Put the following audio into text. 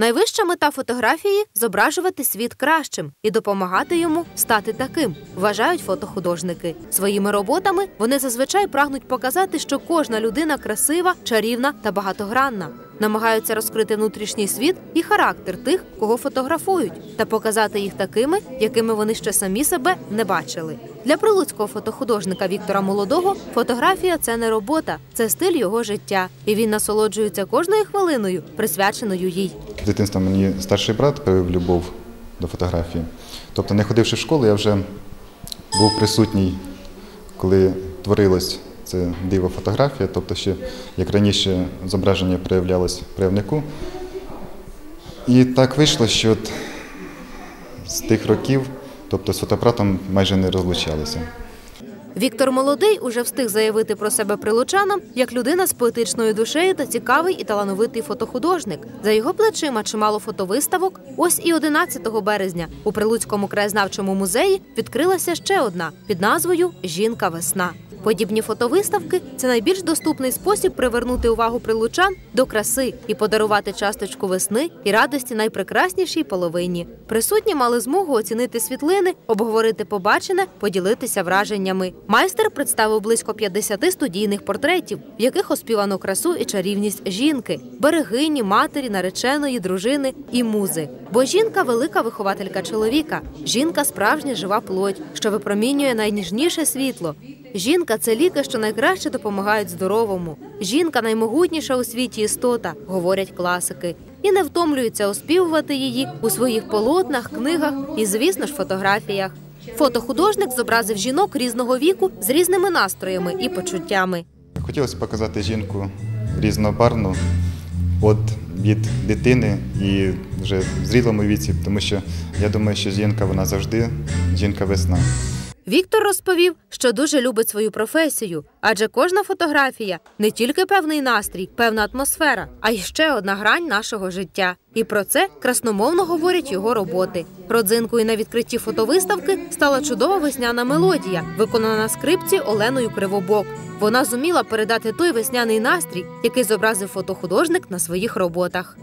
Найвища мета фотографії зображувати світ кращим і допомагати йому стати таким, вважають фотохудожники. Своїми роботами вони зазвичай прагнуть показати, що кожна людина красива, чарівна та багатогранна. Намагаються розкрити внутрішній світ і характер тих, кого фотографують, та показати їх такими, якими вони ще самі себе не бачили. Для прилуцького фотохудожника Віктора Молодого фотографія це не робота, це стиль його життя, і він насолоджується кожною хвилиною, присвяченою їй. З дитинства мені старший брат привив любов до фотографії. Тобто, не ходивши в школу, я вже був присутній, коли творилось це диво фотографія, тобто ще як раніше зображення проявлялось проявнику. І так вийшло, що от з тих років, тобто з фотоапаратом майже не розлучалися. Віктор Молодий уже встиг заявити про себе прилучанам як людина з поетичною душею та цікавий і талановитий фотохудожник. За його плечима чимало фотовиставок. Ось і 11 березня у Прилуцькому краєзнавчому музеї відкрилася ще одна під назвою Жінка весна. Подібні фотовиставки це найбільш доступний спосіб привернути увагу прилучан до краси і подарувати часточку весни і радості найпрекраснішій половині. Присутні мали змогу оцінити світлини, обговорити побачене, поділитися враженнями. Майстер представив близько 50 студійних портретів, в яких оспівано красу і чарівність жінки, берегині, матері, нареченої, дружини і музи. Бо жінка велика вихователька чоловіка. Жінка справжня жива плоть, що випромінює найніжніше світло. Жінка це ліки, що найкраще допомагають здоровому. Жінка наймогутніша у світі істота, говорять класики, і не втомлюються оспівувати її у своїх полотнах, книгах і, звісно ж, фотографіях. Фотохудожник зобразив жінок різного віку з різними настроями і почуттями. Хотілося показати жінку різнобарвну от від дитини і вже в зрілому віці, тому що я думаю, що жінка вона завжди жінка весна. Віктор розповів, що дуже любить свою професію, адже кожна фотографія не тільки певний настрій, певна атмосфера, а й ще одна грань нашого життя. І про це красномовно говорять його роботи. Родзинкою на відкритті фотовиставки стала чудова весняна мелодія, виконана на скрипці Оленою Кривобок. Вона зуміла передати той весняний настрій, який зобразив фотохудожник на своїх роботах.